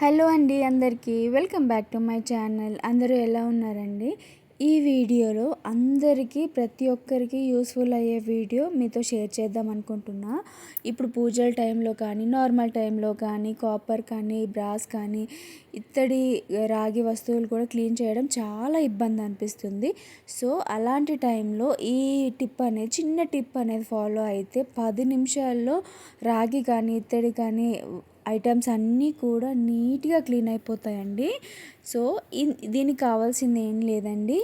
Hello అండి అందరికీ. Welcome back to my channel. అందరూ ఎలా ఉన్నారండి? ఈ వీడియోలో అందరికీ ప్రతి ఒక్కరికి యూస్ఫుల్ అయ్యే వీడియో మీతో షేర్ చేద్దాం అనుకుంటున్నా. ఇప్పుడు పూజల టైంలో కానీ నార్మల్ టైంలో కానీ కాపర్ కానీ బ్రాస్ కానీ ఇత్తడి రాగి వస్తువులు కూడా క్లీన్ చేయడం చాలా ఇబ్బంది అనిపిస్తుంది. సో అలాంటి టైంలో ఈ టిప్ అనేది చిన్న టిప్ అనేది ఫాలో అయితే పది నిమిషాల్లో రాగి కానీ ఇత్తడి కానీ ఐటమ్స్ అన్నీ కూడా నీట్గా క్లీన్ అయిపోతాయండి. సో దీనికి కావాల్సింది ఏం లేదండి.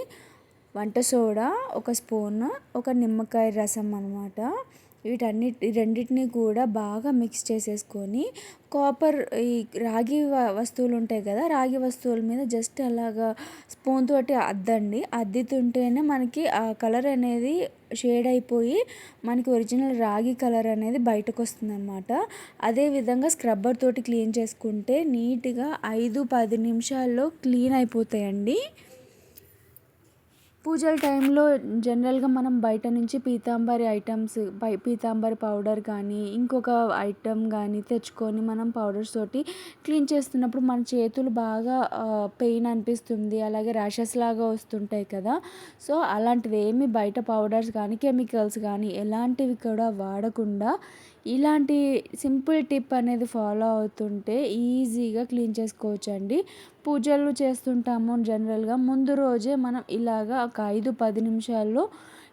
వంట సోడా ఒక స్పూన్ ఒక నిమ్మకాయ రసం అనమాట వీటన్నిటి రెండింటిని కూడా బాగా మిక్స్ చేసేసుకొని కాపర్ ఈ రాగి వస్తువులు ఉంటాయి కదా రాగి వస్తువుల మీద జస్ట్ అలాగా స్పూన్ తోటి అద్దండి. అద్దుతుంటేనే మనకి ఆ కలర్ అనేది షేడ్ అయిపోయి మనకి ఒరిజినల్ రాగి కలర్ అనేది బయటకు వస్తుందన్నమాట అదేవిధంగా స్క్రబ్బర్ తోటి క్లీన్ చేసుకుంటే నీట్గా ఐదు పది నిమిషాల్లో క్లీన్ అయిపోతాయండి. పూజల టైంలో జనరల్గా మనం బయట నుంచి పీతాంబరి ఐటమ్స్ పై పీతాంబరి పౌడర్ కానీ ఇంకొక ఐటమ్ కానీ తెచ్చుకొని మనం పౌడర్స్ తోటి క్లీన్ చేస్తున్నప్పుడు మన చేతులు బాగా పెయిన్ అనిపిస్తుంది. అలాగే ర్యాషెస్ లాగా వస్తుంటాయి కదా. సో అలాంటివి ఏమి బయట పౌడర్స్ కానీ కెమికల్స్ కానీ ఎలాంటివి కూడా వాడకుండా ఇలాంటి సింపుల్ టిప్ అనేది ఫాలో అవుతుంటే ఈజీగా క్లీన్ చేసుకోవచ్చు అండి పూజలు చేస్తుంటాము జనరల్గా. ముందు రోజే మనం ఇలాగా ఒక ఐదు పది నిమిషాల్లో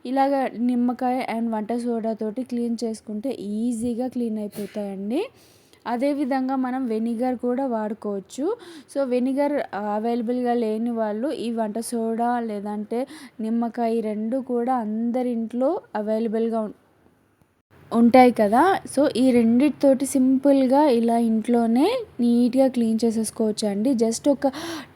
ఇలాగ నిమ్మకాయ అండ్ వంట సోడాతోటి క్లీన్ చేసుకుంటే ఈజీగా క్లీన్ అయిపోతాయండి. అదేవిధంగా మనం వెనిగర్ కూడా వాడుకోవచ్చు. సో వెనిగర్ అవైలబుల్గా లేని వాళ్ళు ఈ వంట సోడా లేదంటే నిమ్మకాయ రెండు కూడా అందరింట్లో అవైలబుల్గా ఉంటాయి కదా. సో ఈ రెండిటితోటి సింపుల్గా ఇలా ఇంట్లోనే నీట్గా క్లీన్ చేసేసుకోవచ్చు అండి జస్ట్ ఒక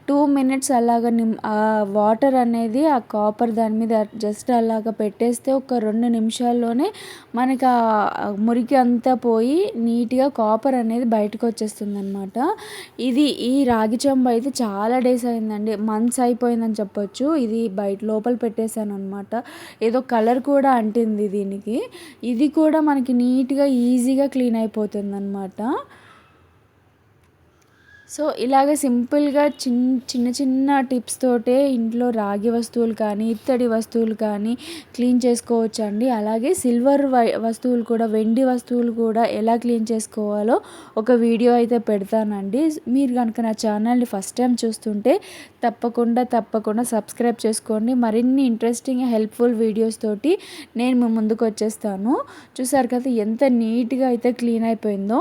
టూ మినిట్స్ అలాగ నిమ్ ఆ వాటర్ అనేది ఆ కాపర్ దాని మీద జస్ట్ అలాగ పెట్టేస్తే ఒక రెండు నిమిషాల్లోనే మనకి ఆ మురికి అంతా పోయి నీట్గా కాపర్ అనేది బయటకు వచ్చేస్తుంది అనమాట ఇది ఈ రాగి చెంబు అయితే చాలా డేస్ అయిందండి. మంత్స్ అయిపోయిందని చెప్పొచ్చు. ఇది బయట లోపల పెట్టేశాను అనమాట ఏదో కలర్ కూడా అంటింది దీనికి. ఇది కూడా మనకి నీట్గా ఈజీగా క్లీన్ అయిపోతుంది అనమాట సో ఇలాగ సింపుల్గా చిన్ చిన్న చిన్న టిప్స్ తోటే ఇంట్లో రాగి వస్తువులు కానీ ఇత్తడి వస్తువులు కానీ క్లీన్ చేసుకోవచ్చు అండి అలాగే సిల్వర్ వస్తువులు కూడా వెండి వస్తువులు కూడా ఎలా క్లీన్ చేసుకోవాలో ఒక వీడియో అయితే పెడతానండి. మీరు కనుక నా ఛానల్ని ఫస్ట్ టైం చూస్తుంటే తప్పకుండా తప్పకుండా సబ్స్క్రైబ్ చేసుకోండి. మరిన్ని ఇంట్రెస్టింగ్ హెల్ప్ఫుల్ వీడియోస్ తోటి నేను ముందుకు వచ్చేస్తాను. చూసారు కదా ఎంత నీట్గా అయితే క్లీన్ అయిపోయిందో.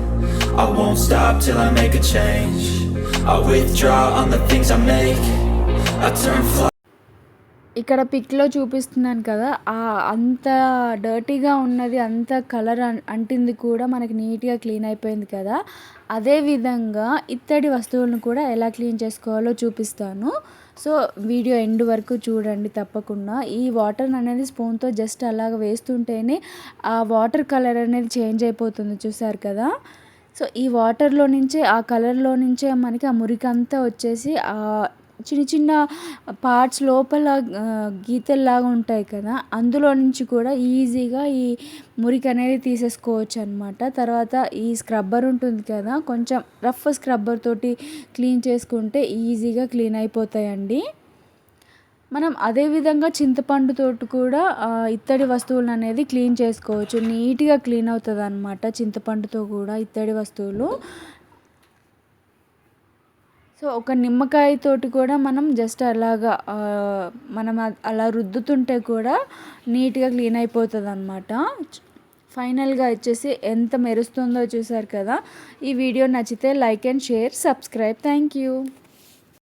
I won't stop till I make a change. I withdraw on the things I make. I turn fly ఇక్కడ పిక్లో చూపిస్తున్నాను కదా ఆ అంత డర్టీగా ఉన్నది అంత కలర్ అంటింది కూడా మనకి నీట్గా క్లీన్ అయిపోయింది కదా. అదేవిధంగా ఇత్తడి వస్తువులను కూడా ఎలా క్లీన్ చేసుకోవాలో చూపిస్తాను. సో వీడియో ఎండ్ వరకు చూడండి తప్పకుండా. ఈ వాటర్ అనేది స్పూన్తో జస్ట్ అలాగ వేస్తుంటేనే ఆ వాటర్ కలర్ అనేది చేంజ్ అయిపోతుంది చూసారు కదా. సో ఈ వాటర్లో నుంచే ఆ కలర్లో నుంచే మనకి ఆ మురికంతా వచ్చేసి వచ్చేసి చిన్న చిన్న పార్ట్స్ లోపల గీతల్లాగా ఉంటాయి కదా? అందులో నుంచి కూడా ఈజీగా ఈ మురికి అనేది తీసేసుకోవచ్చు అనమాట తర్వాత ఈ స్క్రబ్బర్ ఉంటుంది కదా? కొంచెం రఫ్ స్క్రబ్బర్ తోటి క్లీన్ చేసుకుంటే ఈజీగా క్లీన్ అయిపోతాయండి. మనం అదేవిధంగా చింతపండుతోటి కూడా ఇత్తడి వస్తువులను అనేది క్లీన్ చేసుకోవచ్చు. నీట్గా క్లీన్ అవుతుంది అనమాట చింతపండుతో కూడా ఇత్తడి వస్తువులు. సో ఒక నిమ్మకాయ తోటి కూడా మనం జస్ట్ అలాగా మనం అలా రుద్దుతుంటే కూడా నీట్గా క్లీన్ అయిపోతుంది అనమాట ఫైనల్గా వచ్చేసి ఎంత మెరుస్తుందో చూసారు కదా? ఈ వీడియో నచ్చితే like and share subscribe. Thank you.